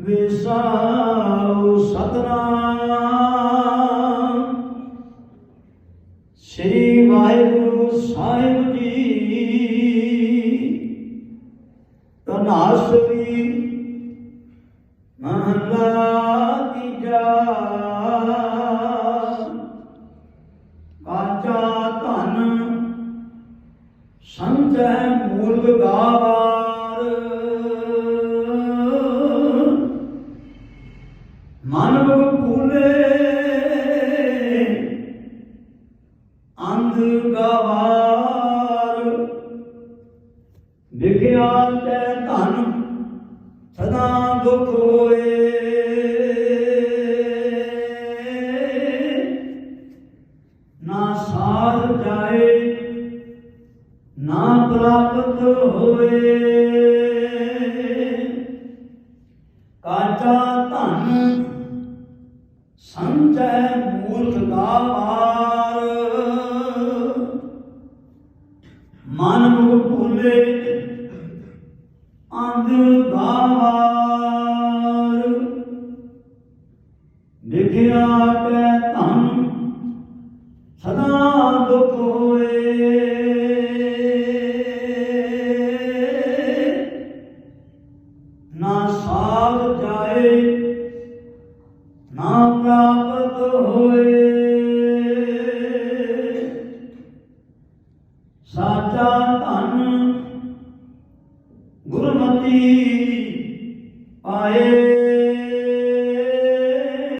ਵਿਸਾਉ ਸਤਨਾਮ। ਸ੍ਰੀ ਵਾਹਿਗੁਰੂ ਸਾਹਿਬ ਜੀ। ਤਨਾਸਰੀ ਮਹਲਾ ਤੀਜਾ। ਕਾਚਾ ਧਨ ਸੰਤੈ ਅੰਧ ਗਵਾਰ। ਵਿਖਿਆਨ ਤੈ ਧਨ, ਸਦਾ ਦੁਖ ਹੋਏ। ਨਾ ਸਾਧ ਜਾਏ, ਨਾ ਪ੍ਰਾਪਤ ਹੋਏ। ਕਾਚਾ ਧਨ ਸੰਚੈ ਮੂਰਖ ਗਾਵਾਰ ਮਨ ਮੁਖ ਭੂਲੇ ਅੰਧ ਭਾਵਾਰ ਦੇਖਿਆ ਕੈ ਧਨ ਸਦਾ ਦੁਖ ਹੋਏ। ਨਾ ਸਾਚਾ ਧਨ ਗੁਰਮਤੀ ਆਏ।